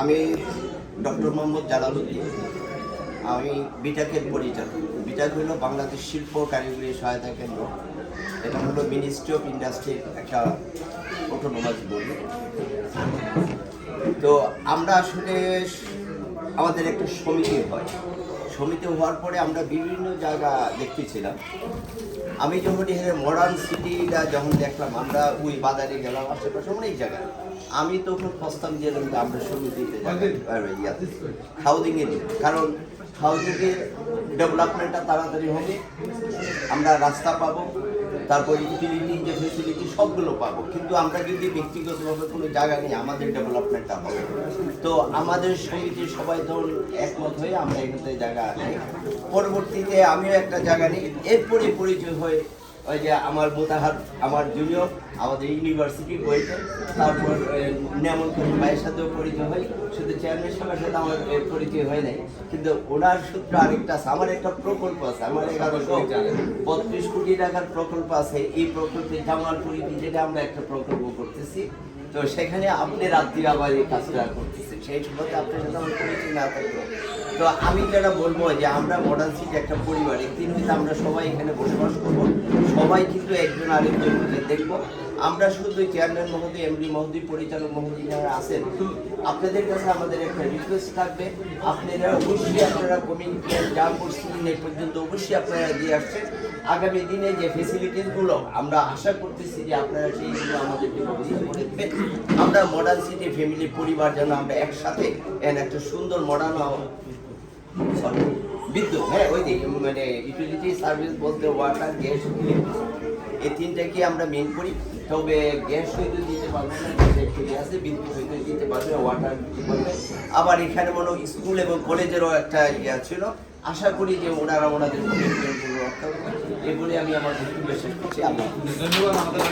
আমি ডক্টর মোহাম্মদ জালালুদ্দিন আমি বিটাকের পরিচালক। বিটাক হলো বাংলাদেশ শিল্প কারিগরি সহায়তা কেন্দ্র। এটা হলো মিনিস্ট্রি অফ ইন্ডাস্ট্রির একটা অটোনোমাস বলি তো আমরা আসলে আমাদের একটা সমিতি হয়। সমিতি হওয়ার পরে আমরা বিভিন্ন জায়গা দেখতেছিলাম। আমি যখন এখানে মডার্ন সিটিটা যখন দেখলাম আমরা ওই বাজারে গেলাম আশেপাশে অনেক জায়গায় আমি তখন প্রস্তাব দিলাম যে আমরা সমিতিতে হাউজিংয়ে নিই। কারণ হাউজিংয়ের ডেভেলপমেন্টটা তাড়াতাড়ি হবে আমরা রাস্তা পাবো। তারপর ইউটিলিটি যে ফেসিলিটি সবগুলো পাবো। কিন্তু আমরা যদি ব্যক্তিগতভাবে কোনো জায়গা নেই, আমাদের ডেভেলপমেন্টটা হবে। তো আমাদের সমিতির সবাই ধরুন একমত হয়ে আমরা এখানে জায়গা নেই। পরবর্তীতে আমিও একটা জায়গা নিই। এরপরে পরিচয় হয়ে ওই যে আমার মোতাহার আমার জুনিয়র আমাদের ইউনিভার্সিটি বইতে তারপর নেমন ভাইয়ের সাথেও পরিচয় হয়। শুধু চেয়ারম্যান সাহেবের সাথে আমার পরিচয় হয় নাই। কিন্তু ওনার সূত্র আরেকটা আছে। আমার একটা প্রকল্প আছে। আমার এগারোশো বত্রিশ কোটি টাকার প্রকল্প আছে। এই প্রকল্পে জামালপুরি যেটা আমরা একটা প্রকল্প করতেছি। তো সেখানে আপনি রাত্রি আবার এই কাজটা করতেছেন। সেই সময়তে আপনার সাথে আমার পরিচয় না থাকতো তো আমি যেটা বলব যে আমরা মডার্ন সিটি একটা পরিবার। একদিন হয়তো আমরা সবাই এখানে বসবাস করব। সবাই কিন্তু একজন আরেকজন আরেকজনকে দেখব। আমরা শুধু চেয়ারম্যান মহোদয় এমডি মহোদয়, পরিচালক মহোদয় যারা আছেন, আপনাদের কাছে আমাদের একটা রিকোয়েস্ট থাকবে। আপনারা অবশ্যই আপনারা কমিউনিকেট যা করছিলেন এই পর্যন্ত অবশ্যই আপনারা দিয়ে আসছেন। আগামী দিনে যে ফেসিলিটিসগুলো আমরা আশা করতেছি যে আপনারা সেইগুলো আমাদেরকে দেবেন। আমরা মডার্ন সিটি ফ্যামিলি পরিবার যেন আমরা একসাথে একটা সুন্দর মডার্ন সরি, বিদ্যুৎ হ্যাঁ ওই যে মানে ইউটিলিটি সার্ভিস বলতে ওয়াটার গ্যাস এই তিনটাকে আমরা মেন করি? তবে গ্যাস হয়তো দিতে পারব না আছে, বিদ্যুৎ হয়তো দিতে পারবে না ওয়াটার আবার এখানে মনে স্কুল এবং কলেজেরও একটা ইয়ে ছিল। আশা করি যে ওনারা ওনাদের এগুলি আমি আমার বক্তব্য শেষ করছি। আল্লাহ ধন্যবাদ আমাদের